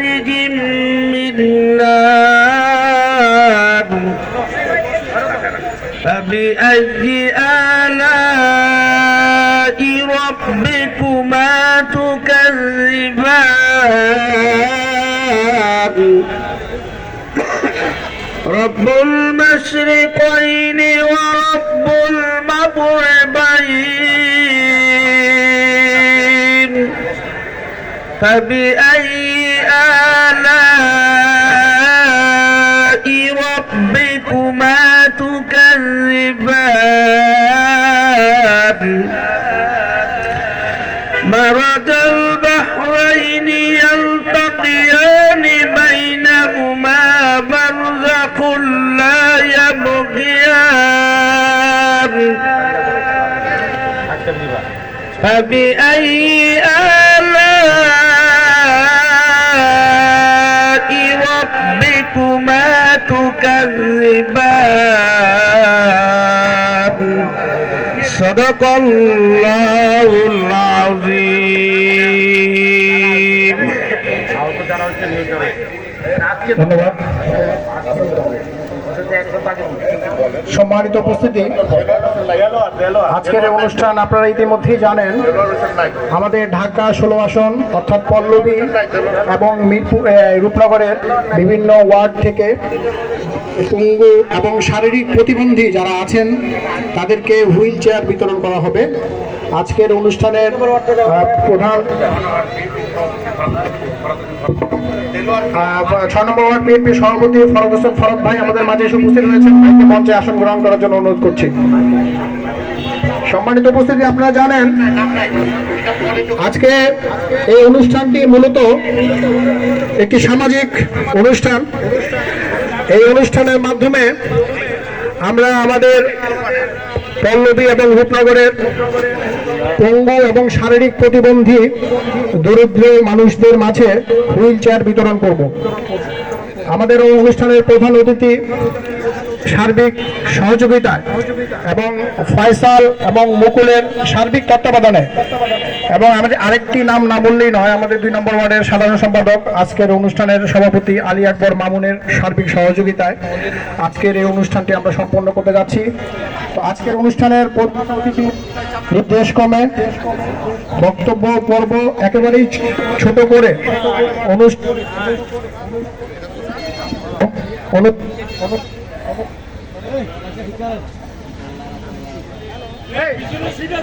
خارج من نار فبأي آلاء ربكما تكذبان رب المشرقين ورب المغربين فبأي تكذبان مرج البحرين يلتقيان بينهما برزخ لا يبغيان فبأي صدق الله العظيم ধন্যবাদ সম্মানিত উপস্থিতি আজকের এই অনুষ্ঠান আপনারা ইতিমধ্যেই জানেন আমাদের ঢাকা ষোলো আসন অর্থাৎ পল্লবী এবং মিরপুর এ, রূপনগরের বিভিন্ন ওয়ার্ড থেকে পঙ্গু এবং শারীরিক প্রতিবন্ধী যারা আছেন, তাদেরকে হুইল চেয়ার বিতরণ করা হবে। আজকের অনুষ্ঠানের প্রধান ছয় নম্বর ওয়ার্ড বিএনপি সভাপতি ফরদ হোসেন ফরদ ভাই আমাদের মাঝে এসে উপস্থিত রয়েছেন। ভাইকে মঞ্চে আসন গ্রহণ করার জন্য অনুরোধ করছি। সম্মানিত উপস্থিতি, আপনারা জানেন, আজকে এই অনুষ্ঠানটি মূলত একটি সামাজিক অনুষ্ঠান। এই অনুষ্ঠানের মাধ্যমে আমরা আমাদের পল্লবী এবং রূপনগরের পঙ্গু এবং শারীরিক প্রতিবন্ধী দরিদ্র মানুষদের মাঝে হুইল চেয়ার বিতরণ করব। আমাদের অনুষ্ঠানের প্রধান অতিথি সার্বিক সহযোগিতায় এবং ফয়সাল এবং মুকুলের সার্বিক তত্ত্বাবধানে। এবং আমাদের আরেকটি নাম না বললেই নয়, আমাদের দুই নম্বর ওয়ার্ডের সাধারণ সম্পাদক আজকের অনুষ্ঠানের সভাপতি আলী আকবর মামুনের সার্বিক সহযোগিতায়। আজকের এই অনুষ্ঠানটি আমরা সম্পন্ন করতে যাচ্ছি। তো আজকের অনুষ্ঠানের প্রধান অতিথি বক্তব্য পর্ব একেবারেই ছোট করে অনুষ্ঠান অনু-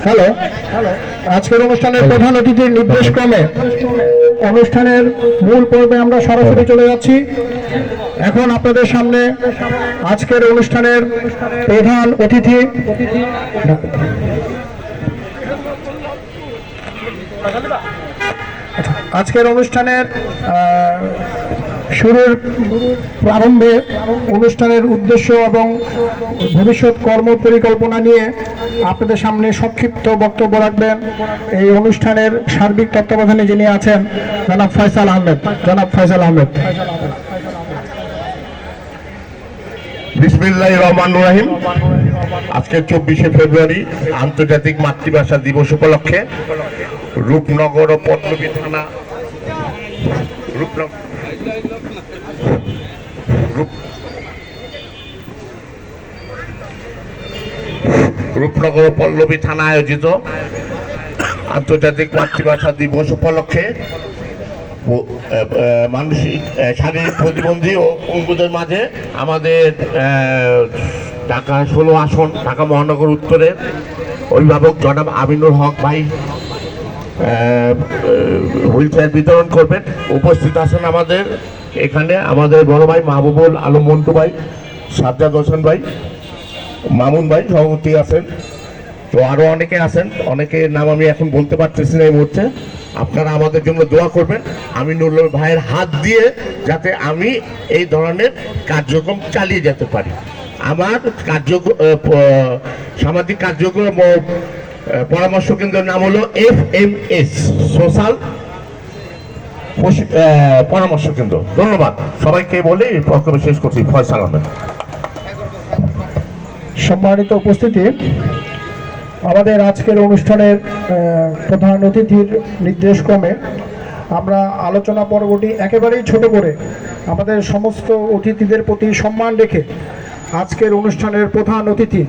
হ্যালো আজকের অনুষ্ঠানের প্রধান অতিথির নির্দেশ ক্রমে অনুষ্ঠানের মূল পর্বে আমরা সরাসরি চলে যাচ্ছি। এখন আপনাদের সামনে আজকের অনুষ্ঠানের প্রধান অতিথি। আজকের অনুষ্ঠানের শুরুর প্রারম্ভে অনুষ্ঠানের উদ্দেশ্য এবং ভবিষ্যৎ কর্ম পরিকল্পনা নিয়ে আপনাদের সামনে সংক্ষিপ্ত বক্তব্য রাখবেন। এই অনুষ্ঠানের সার্বিক তত্ত্বাবধানে যিনি আছেন, জনাব ফয়সাল আহমেদ। জনাব ফয়সাল আহমেদ। বিসমিল্লাহ রহমান রাহিম। আজকে চব্বিশে ফেব্রুয়ারি, আন্তর্জাতিক মাতৃভাষা দিবস উপলক্ষে রূপনগর ও পল্লবী থানা রূপনগর রূপ রূপনগর পল্লবী থানা আয়োজিত আন্তর্জাতিক মাতৃভাষা দিবস উপলক্ষে মানসিক শারীরিক প্রতিবন্ধী ও পঙ্গুদের মাঝে আমাদের ঢাকা ষোলো আসন, ঢাকা মহানগর উত্তরের অভিভাবক জনাব আমিনুর হক ভাই হুইল চেয়ার বিতরণ করবেন। উপস্থিত আছেন আমাদের এখানে আমাদের বড় ভাই মাহবুবুল আলম মন্টু ভাই, সাজ্জাদ হোসেন ভাই, মামুন ভাই সভাপতি আছেন। তো আরও অনেকে আছেন। অনেকের নাম আমি এখন বলতে পারতেছি না এই মুহূর্তে। আপনারা আমাদের জন্য দোয়া করবেন। আমি নুরুল ভাইয়ের হাত দিয়ে যাতে আমি এই ধরনের কার্যক্রম চালিয়ে যেতে পারি। আমার কার্য সামাজিক কার্যক্রম পরামর্শ কেন্দ্রের নাম হলো এফ এম এস সোশ্যাল পরামর্শ কেন্দ্র। ধন্যবাদ। সবাইকে বলে বক্তব্য শেষ করছি। ফয়সাল আহমেদ। সম্মানিত উপস্থিতি, আমাদের আজকের অনুষ্ঠানের প্রধান অতিথির নির্দেশক্রমে আমরা আলোচনা পর্বটি একেবারেই ছোট করে আমাদের সমস্ত অতিথিদের প্রতি সম্মান রেখে আজকের অনুষ্ঠানের প্রধান অতিথি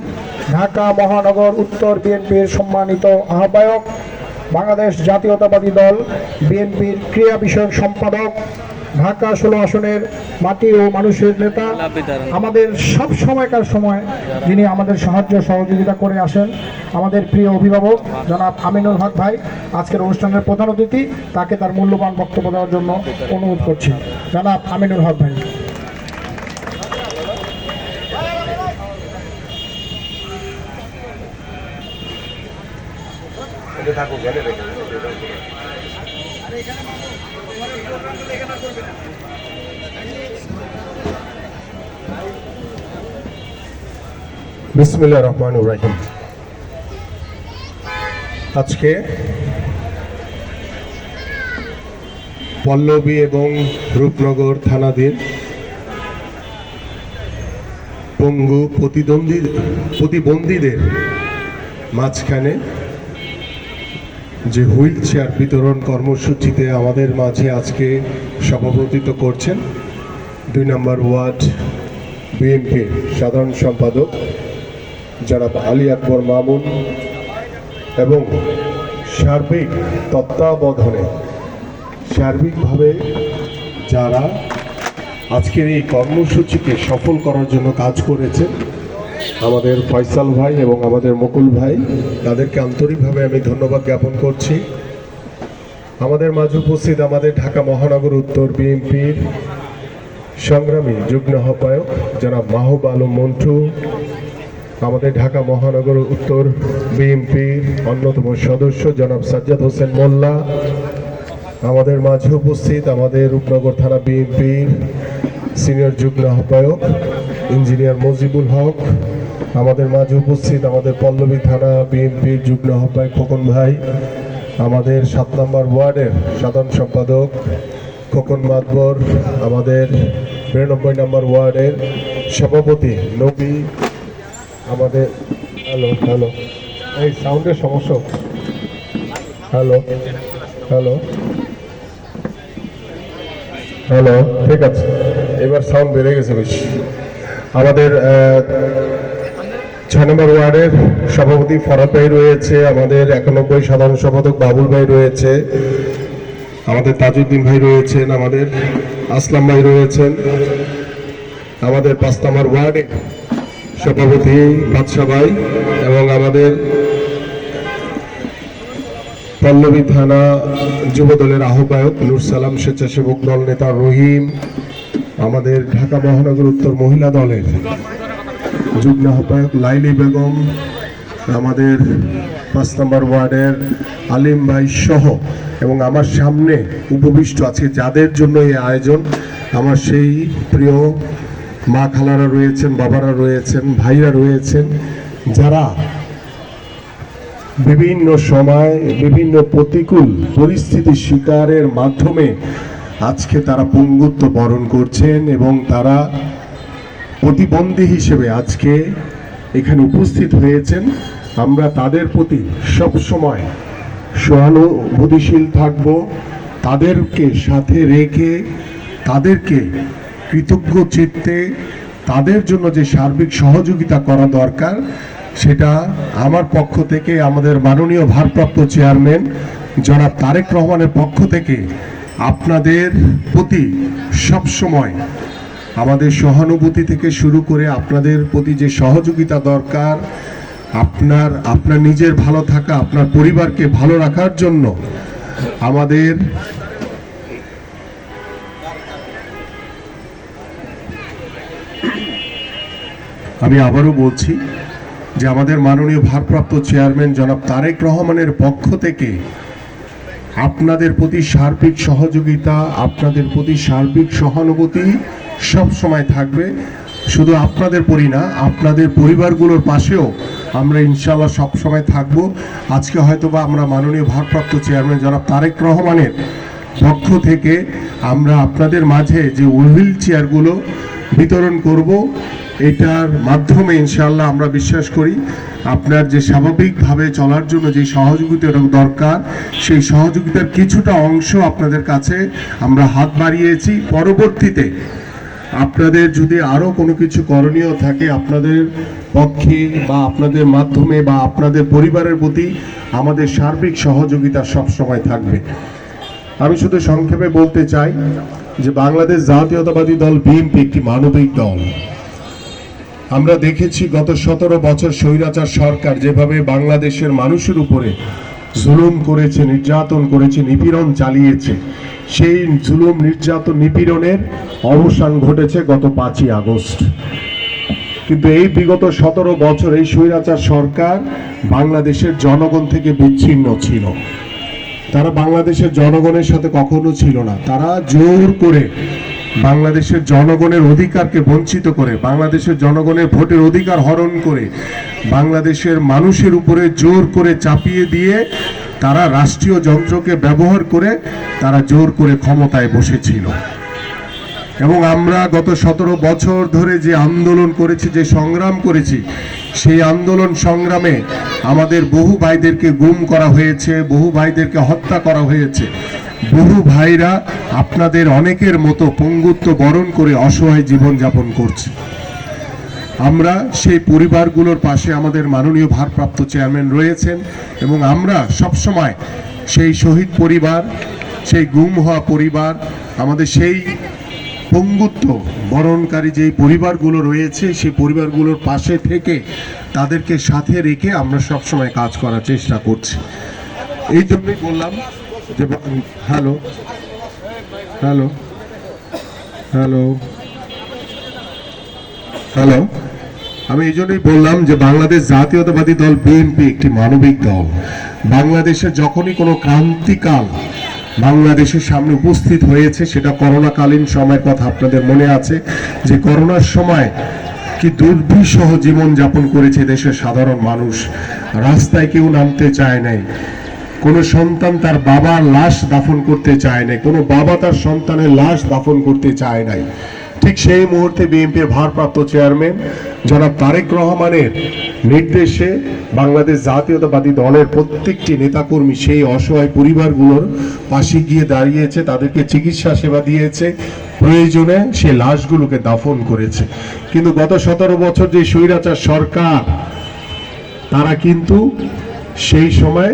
ঢাকা মহানগর উত্তর বিএনপির সম্মানিত আহ্বায়ক বাংলাদেশ জাতীয়তাবাদী দল বিএনপির ক্রিয়া বিষয়ক সম্পাদক, ঢাকা ষোলো আসনের মাটি ও মানুষের নেতা, আমাদের সব সময়কার সময় যিনি আমাদের সাহায্য সহযোগিতা করে আসেন, আমাদের প্রিয় অভিভাবক জনাব আমিনুল হক ভাই, আজকের অনুষ্ঠানের প্রধান অতিথি, তাকে তার মূল্যবান বক্তব্য দেওয়ার জন্য অনুরোধ করছি। জনাব আমিনুল হক ভাই। বিসমিল্লাহ রহমান রাহিম। আজকে পল্লবী এবং রূপনগর থানাধীন পঙ্গু প্রতিদ্বন্দ্বী প্রতিবন্ধীদের মাঝখানে যে হুইল চেয়ার বিতরণ কর্মসূচিতে আমাদের মাঝে আজকে সভাপতিত্ব করছেন দুই নম্বর ওয়ার্ড বিএনপি সাধারণ সম্পাদক জনাব আলী আকবর মামুন এবং সার্বিক তত্ত্বাবধানে, সার্বিকভাবে যারা আজকের এই কর্মসূচিকে সফল করার জন্য কাজ করেছেন আমাদের ফয়সাল ভাই এবং আমাদের মুকুল ভাই, তাদেরকে আন্তরিকভাবে আমি ধন্যবাদ জ্ঞাপন করছি। আমাদের মাঝে উপস্থিত আমাদের ঢাকা মহানগর উত্তর বিএনপির সংগ্রামী যুগ্ম আহ্বায়ক জনাব মাহবুব আলম মন্টু, আমাদের ঢাকা মহানগর উত্তর বিএনপির অন্যতম সদস্য জনাব সাজ্জাদ হোসেন মোল্লা, আমাদের মাঝে উপস্থিত আমাদের রূপনগর থানা বিএনপির সিনিয়র যুগ্ম আহ্বায়ক ইঞ্জিনিয়ার মজিবুল হক আমাদের মাঝে উপস্থিত আমাদের পল্লবী থানা বিএনপির যুগ্ম আহ্বায়ক খোকন ভাই, আমাদের সাত নম্বর ওয়ার্ডের সাধারণ সম্পাদক খোকন মাতবর, আমাদের বিরানব্বই নম্বর ওয়ার্ডের সভাপতি নবী, আমাদের, হ্যালো হ্যালো, এই সাউন্ডের সমস্যা হ্যালো হ্যালো হ্যালো, ঠিক আছে, এবার সাউন্ড বেড়ে গেছে বেশি। আমাদের ছয় নম্বর ওয়ার্ডের সভাপতি ফরাদ ভাই রয়েছে, আমাদের একানব্বই সাধারণ সম্পাদক বাবুল ভাই রয়েছে, আমাদের তাজউদ্দিন ভাই রয়েছেন, আমাদের আসলাম ভাই রয়েছেন, আমাদের পাঁচ নম্বর ওয়ার্ডে সভাপতি বাদশা ভাই এবং আমাদের পল্লবী থানা যুবদলের আহ্বায়ক নুর সালাম স্বেচ্ছাসেবক দল নেতা রহিম, আমাদের ঢাকা মহানগর উত্তর মহিলা দলের যুগ্ম আহ্বায়ক লাইলি বেগম, আমাদের পাঁচ নম্বর ওয়ার্ডের আলিম ভাই সহ এবং আমার সামনে উপবিষ্ট আছে যাদের জন্য এই আয়োজন। আমার সেই প্রিয় মা খালারা রয়েছেন, বাবারা রয়েছেন, ভাইরা রয়েছেন, যারা বিভিন্ন সময় বিভিন্ন প্রতিকূল পরিস্থিতি শিকারের মাধ্যমে আজকে তারা পঙ্গুত্ব বরণ করছেন এবং তারা প্রতিবন্ধী হিসেবে আজকে এখানে উপস্থিত হয়েছেন। আমরা তাদের প্রতি সব সময় সহানুভূতিশীল থাকব, তাদেরকে সাথে রেখে, তাদেরকে কৃতজ্ঞ চিত্তে, তাদের জন্য যে সার্বিক সহযোগিতা করা দরকার, সেটা আমার পক্ষ থেকে আমাদের মাননীয় ভারপ্রাপ্ত চেয়ারম্যান জনাব তারেক রহমানের পক্ষ থেকে আপনাদের প্রতি সব সময় আমাদের সহানুভূতি থেকে শুরু করে আপনাদের প্রতি যে সহযোগিতা দরকার, আপনার আপনার নিজের ভালো থাকা, আপনার পরিবারকে ভালো রাখার জন্য আমাদের আমি আবারও বলছি যে আমাদের মাননীয় ভারপ্রাপ্ত চেয়ারম্যান জনাব তারেক রহমানের পক্ষ থেকে আপনাদের প্রতি সার্বিক সহযোগিতা, আপনাদের প্রতি সার্বিক সহানুভূতি সব সময় থাকবে। শুধু আপনাদের পরি না, আপনাদের পরিবারগুলোর পাশেও আমরা ইনশাল্লাহ সব সময় থাকব। আজকে হয়তোবা আমরা মাননীয় ভারপ্রাপ্ত চেয়ারম্যান জনাব তারেক রহমানের পক্ষ থেকে আমরা আপনাদের মাঝে যে হুইল চেয়ারগুলো বিতরণ করব, এটার মাধ্যমে ইনশাল্লাহ আমরা বিশ্বাস করি আপনার যে স্বাভাবিকভাবে চলার জন্য যে সহযোগিতা দরকার, সেই সহযোগিতার কিছুটা অংশ আপনাদের কাছে আমরা হাত বাড়িয়েছি। পরবর্তীতে আপনাদের যদি আরও কোনো কিছু করণীয় থাকে আপনাদের পক্ষে বা আপনাদের মাধ্যমে বা আপনাদের পরিবারের প্রতি আমাদের সার্বিক সহযোগিতা সবসময় থাকবে। আমি শুধু সংক্ষেপে বলতে চাই যে বাংলাদেশ জাতীয়তাবাদী দল বিএনপি একটি মানবিক দল। আমরা দেখেছি গত সতেরো বছর স্বৈরাচার সরকার যেভাবে বাংলাদেশের মানুষের উপরে জুলুম করেছে, নির্যাতন করেছে, নিপীড়ন চালিয়েছে। সেই জুলুম, নির্যাতন, নিপীড়নের অবসান ঘটেছে গত পাঁচই আগস্ট। কিন্তু এই বিগত সতেরো বছর এই স্বৈরাচার সরকার বাংলাদেশের জনগণ থেকে বিচ্ছিন্ন ছিল। তারা বাংলাদেশের জনগণের সাথে কখনো ছিল না। তারা জোর করে বাংলাদেশের জনগণের অধিকারকে বঞ্চিত করে, বাংলাদেশের জনগণের ভোটের অধিকার হরণ করে, বাংলাদেশের মানুষের উপরে জোর করে চাপিয়ে দিয়ে তারা রাষ্ট্রীয় যন্ত্রকে ব্যবহার করে তারা জোর করে ক্ষমতায় বসেছিল। এবং আমরা গত সতেরো বছর ধরে যে আন্দোলন করেছি, যে সংগ্রাম করেছি, সেই আন্দোলন সংগ্রামে আমাদের বহু ভাইদেরকে গুম করা হয়েছে, বহু ভাইদেরকে হত্যা করা হয়েছে। বহু ভাইরা আপনাদের অনেকের মতো পঙ্গুত্ব বরণ করে অসহায় জীবনযাপন করছে। আমরা সেই পরিবারগুলোর পাশে আমাদের মাননীয় ভারপ্রাপ্ত চেয়ারম্যান রয়েছেন এবং আমরা সবসময় সেই শহীদ পরিবার, সেই গুম হওয়া পরিবার, আমাদের সেই পঙ্গুত্ব বরণকারী যেই পরিবারগুলো রয়েছে, সেই পরিবারগুলোর পাশে থেকে তাদেরকে সাথে রেখে আমরা সবসময় কাজ করার চেষ্টা করছি। এই জন্যই বললাম হ্যালো হ্যালো হ্যালো হ্যালো। আমি এই জন্যই বললাম যে বাংলাদেশ জাতীয়তাবাদী দল বিএনপি একটি মানবিক দল। বাংলাদেশে যখনই কোনো ক্রান্তিকাল বাংলাদেশের সামনে উপস্থিত হয়েছে, সেটা করোনাকালীন সময়ের কথা আপনাদের মনে আছে, যে করোনার সময় কি দুর্বিষহ জীবনযাপন করেছে দেশের সাধারণ মানুষ। রাস্তায় কেউ নামতে চায় নাই। কোনো সন্তান তার বাবার লাশ দাফন করতে চায় নাই, কোনো বাবা তার সন্তানের লাশ দাফন করতে চায় নাই। ঠিক সেই মুহূর্তে বিএনপির ভারপ্রাপ্ত চেয়ারম্যান জনাব তারেক রহমানের নির্দেশে বাংলাদেশ জাতীয়তাবাদী দলের প্রত্যেকটি নেতাকর্মী সেই অসহায় পরিবারগুলোর পাশে গিয়ে দাঁড়িয়েছে, তাদেরকে চিকিৎসা সেবা দিয়েছে, প্রয়োজনে সে লাশগুলোকে দাফন করেছে। কিন্তু গত সতেরো বছর যে স্বৈরাচার সরকার, তারা কিন্তু সেই সময়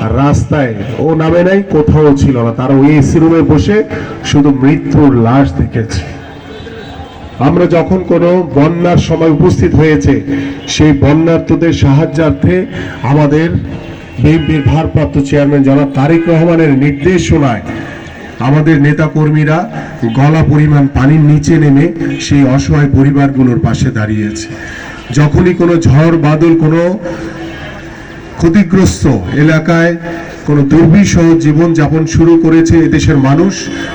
রাস্তায়, ও নামে নাই, কোথাও ছিল না। তারা ওই এসি রুমে বসে শুধু মৃত্যুর লাশ দেখেছে। আমরা যখন কোনো বন্যার সময় উপস্থিত হয়েছে, সেই বন্যার্থদের সাহায্যার্থে আমাদের বিএনপির ভারপ্রাপ্ত চেয়ারম্যান জনাব তারেক রহমানের নির্দেশনায় আমাদের নেতাকর্মীরা গলা পরিমাণ পানির নিচে নেমে সেই অসহায় পরিবারগুলোর পাশে দাঁড়িয়েছে। যখনই কোনো ঝড়, বাদল, কোনো ক্ষতিগ্রস্ত এলাকায় কোনো দুর্বিষহ জীবনযাপন শুরু করেছে এদেশের মানুষ,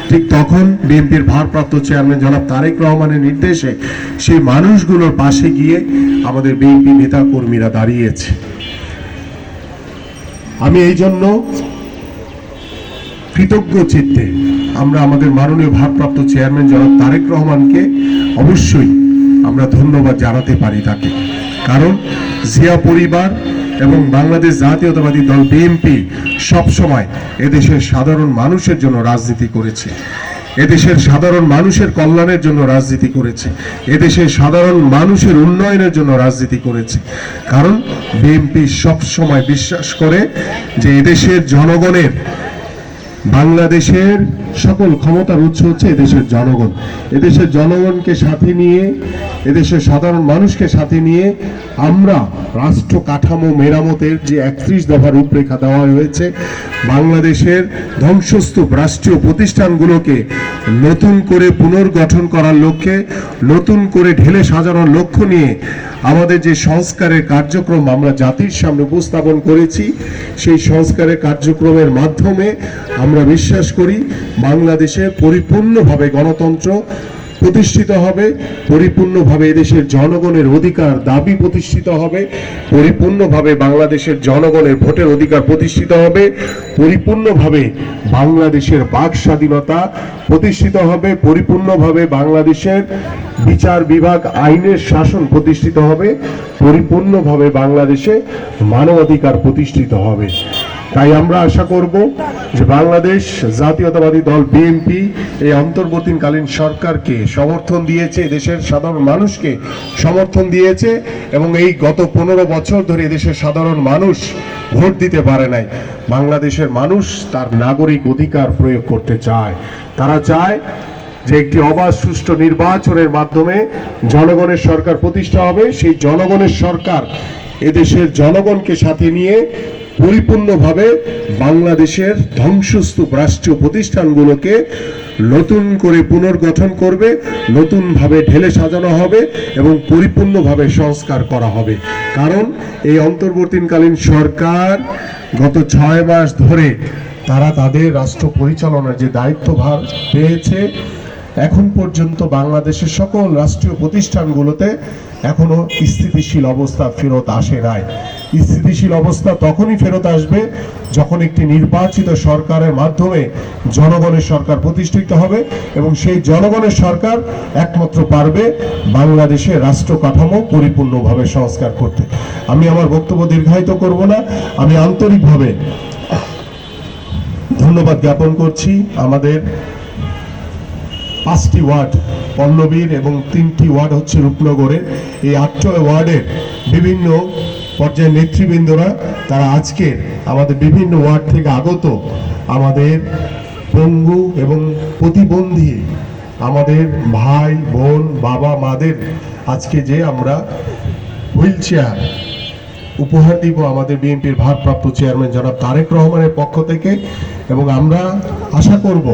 ঠিক তখন বিএনপির ভারপ্রাপ্ত চেয়ারম্যান জনাব তারেক রহমানের নির্দেশে সেই মানুষগুলোর পাশে গিয়ে আমাদের বিএনপি নেতা কর্মীরা দাঁড়িয়েছে। আমি এই জন্য কৃতজ্ঞ চিত্তে আমরা আমাদের মাননীয় ভারপ্রাপ্ত চেয়ারম্যান জনাব তারেক রহমানকে অবশ্যই আমরা ধন্যবাদ জানাতে পারি তাকে। কারণ জিয়া পরিবার এবং বাংলাদেশ জাতীয়তাবাদী দল বিএনপি সবসময় এদেশের সাধারণ মানুষের জন্য রাজনীতি করেছে। এদেশের সাধারণ মানুষের কল্যাণের জন্য রাজনীতি করেছে। এদেশের সাধারণ মানুষের উন্নয়নের জন্য রাজনীতি করেছে। কারণ বিএনপি সবসময় বিশ্বাস করে যে এদেশের জনগণের বাংলাদেশের সকল ক্ষমতার উৎস হচ্ছে এদেশের জনগণ। এদেশের জনগণকে সাথে নিয়ে, এদেশের সাধারণ মানুষকে সাথে নিয়ে আমরা রাষ্ট্র কাঠামো মেরামতের যে একত্রিশ দফা রূপরেখা দেওয়া হয়েছে, বাংলাদেশের ধ্বংসস্তূপ রাষ্ট্রীয় প্রতিষ্ঠানগুলোকে নতুন করে পুনর্গঠন করার লক্ষ্যে, নতুন করে ঢেলে সাজানোর লক্ষ্য নিয়ে আমাদের যে সংস্কারের কার্যক্রম আমরা জাতির সামনে উপস্থাপন করেছি, সেই সংস্কারের কার্যক্রমের মাধ্যমে আমরা বিশ্বাস করি বাংলাদেশে পরিপূর্ণভাবে গণতন্ত্র প্রতিষ্ঠিত হবে, পরিপূর্ণভাবে এদেশের জনগণের অধিকার দাবি প্রতিষ্ঠিত হবে, পরিপূর্ণভাবে বাংলাদেশের জনগণের ভোটের অধিকার প্রতিষ্ঠিত হবে, পরিপূর্ণভাবে বাংলাদেশের বাক স্বাধীনতা প্রতিষ্ঠিত হবে, পরিপূর্ণভাবে বাংলাদেশের বিচার বিভাগ আইনের শাসন প্রতিষ্ঠিত হবে, পরিপূর্ণভাবে বাংলাদেশে মানবাধিকার প্রতিষ্ঠিত হবে। তাই আমরা আশা করব যে বাংলাদেশ জাতীয়তাবাদী দল বিএনপি এই অন্তর্বর্তীকালীন সরকারকে সমর্থন দিয়েছে দেশের সাধারণ মানুষকে সমর্থন দিয়েছে এবং এই গত পনেরো বছর ধরে দেশের সাধারণ মানুষ ভোট দিতে পারে নাই। বাংলাদেশের মানুষ তার নাগরিক অধিকার প্রয়োগ করতে চায়। তারা চায় যে একটি অবাধ, সুষ্ঠু নির্বাচনের মাধ্যমে জনগণের সরকার প্রতিষ্ঠা হবে। সেই জনগণের সরকার এদেশের জনগণকে সাথে নিয়ে পরিপূর্ণভাবে বাংলাদেশের ধ্বংসস্তূপ রাষ্ট্রীয় প্রতিষ্ঠানগুলোকে নতুন করে পুনর্গঠন করবে, নতুনভাবে ঢেলে সাজানো হবে এবং পরিপূর্ণভাবে সংস্কার করা হবে। কারণ এই অন্তর্বর্তীকালীন সরকার গত ছয় মাস ধরে তারা তাদের রাষ্ট্র পরিচালনার যে দায়িত্বভার পেয়েছে এখন পর্যন্ত বাংলাদেশের সকল রাষ্ট্রীয় প্রতিষ্ঠানগুলোতে এখনও স্থিতিশীল অবস্থা ফেরত আসে নাই। স্থিতিশীল অবস্থা তখনই ফেরত আসবে যখন একটি নির্বাচিত সরকারের মাধ্যমে জনগণের সরকার প্রতিষ্ঠিত হবে এবং সেই জনগণের সরকার একমাত্র পারবে বাংলাদেশের রাষ্ট্র কাঠামো পরিপূর্ণভাবে সংস্কার করতে। আমি আমার বক্তব্য দীর্ঘায়িত করব না। আমি আন্তরিকভাবে ধন্যবাদ জ্ঞাপন করছি আমাদের পাঁচটি ওয়ার্ড, পল্লবীর এবং তিনটি ওয়ার্ড হচ্ছে রূপনগরের। এই আটটা ওয়ার্ডের বিভিন্ন পর্যায়ের নেতৃবৃন্দরা, তারা আজকে আমাদের বিভিন্ন ওয়ার্ড থেকে আগত আমাদের পঙ্গু এবং প্রতিবন্ধী আমাদের ভাই, বোন, বাবা, মাদের আজকে যে আমরা হুইল চেয়ার উপহার দিব আমাদের বিএনপির ভারপ্রাপ্ত চেয়ারম্যান জনাব তারেক রহমানের পক্ষ থেকে এবং আমরা আশা করব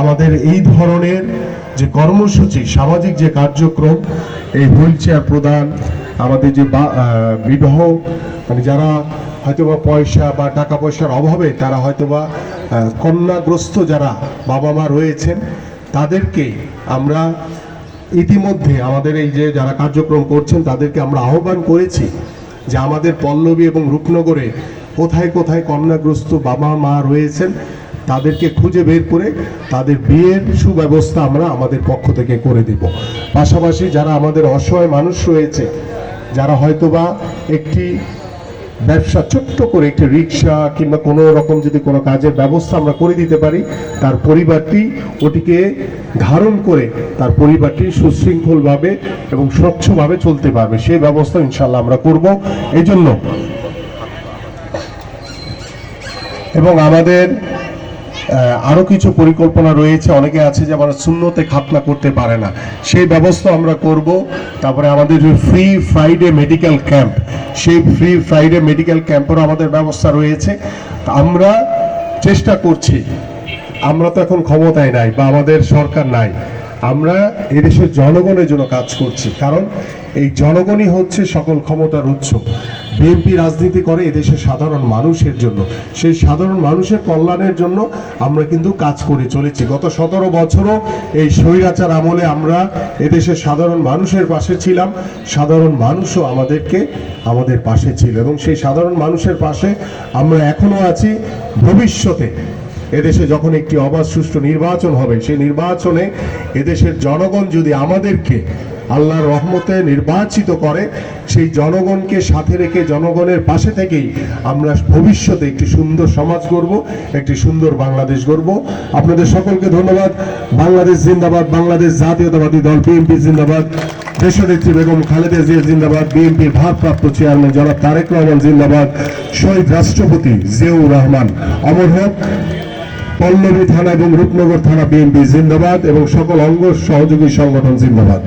আমাদের এই ধরনের যে কর্মসূচি, সামাজিক যে কার্যক্রম, এই হুইল চেয়ার প্রদান, আমাদের যে বিবাহ মানে যারা হয়তোবা পয়সা বা টাকা পয়সার অভাবে তারা হয়তোবা কন্যাগ্রস্ত যারা বাবা মা রয়েছেন, তাদেরকে আমরা ইতিমধ্যে আমাদের এই যে যারা কার্যক্রম করছেন, তাদেরকে আমরা আহ্বান করেছি যে আমাদের পল্লবী এবং রূপনগরে কোথায় কোথায় কন্যাগ্রস্ত বাবা মা রয়েছেন তাদেরকে খুঁজে বের করে তাদের বিয়ের সুব্যবস্থা আমরা আমাদের পক্ষ থেকে করে দেব। পাশাপাশি যারা আমাদের অসহায় মানুষ রয়েছে, যারা হয়তোবা একটি ব্যবসা ছোট্ট করে, একটি রিক্সা কিংবা কোনো রকম যদি কোনো কাজের ব্যবস্থা আমরা করে দিতে পারি, তার পরিবারটি ওটিকে ধারণ করে তার পরিবারটি সুশৃঙ্খলভাবে এবং স্বচ্ছভাবে চলতে পারবে। সেই ব্যবস্থা ইনশাল্লাহ আমরা করব। এই জন্য এবং আমাদের আহ, আরও কিছু পরিকল্পনা রয়েছে। অনেকে আছে যে আমরা শূন্যতে খাতনা করতে পারে না। সেই ব্যবস্থা আমরা করব। তারপরে আমাদের যে ফ্রি ফ্রাইডে মেডিকেল ক্যাম্প সেই ফ্রি ফ্রাইডে মেডিকেল ক্যাম্পেরও আমাদের ব্যবস্থা রয়েছে। আমরা চেষ্টা করছি। আমরা তো এখন ক্ষমতায় নাই বা আমাদের সরকার নাই। আমরা এদেশের জনগণের জন্য কাজ করছি, কারণ এই জনগণই হচ্ছে সকল ক্ষমতার উৎস। বিএনপি রাজনীতি করে এদেশের সাধারণ মানুষের জন্য। সেই সাধারণ মানুষের কল্যাণের জন্য আমরা কিন্তু কাজ করে চলেছি। গত সতেরো বছরও এই স্বৈরাচার আমলে আমরা এদেশের সাধারণ মানুষের পাশে ছিলাম। সাধারণ মানুষও আমাদেরকে আমাদের পাশে ছিল এবং সেই সাধারণ মানুষের পাশে আমরা এখনও আছি। ভবিষ্যতে এদেশে যখন একটি অবাধ সুষ্ঠু নির্বাচন হবে, সেই নির্বাচনে এদেশের জনগণ যদি আমাদেরকে আল্লাহর রহমতে নির্বাচিত করে, সেই জনগণকে সাথে রেখে জনগণের পাশে থেকেই আমরা ভবিষ্যতে একটি সুন্দর সমাজ গড়ব, একটি সুন্দর বাংলাদেশ গড়ব। আপনাদের সকলকে ধন্যবাদ। বাংলাদেশ জিন্দাবাদ, বাংলাদেশ জাতীয়তাবাদী দল বিএনপি জিন্দাবাদ। দেশনেত্রী বেগম খালেদা জিয়া জিন্দাবাদ বিএনপির ভারপ্রাপ্ত চেয়ারম্যান জনাব তারেক রহমান জিন্দাবাদ, শহীদ রাষ্ট্রপতি জিয়াউর রহমান অমর হোক। পল্লবী থানা এবং রূপনগর থানা বিএনপি জিন্দাবাদ এবং সকল অঙ্গ সহযোগী সংগঠন জিন্দাবাদ।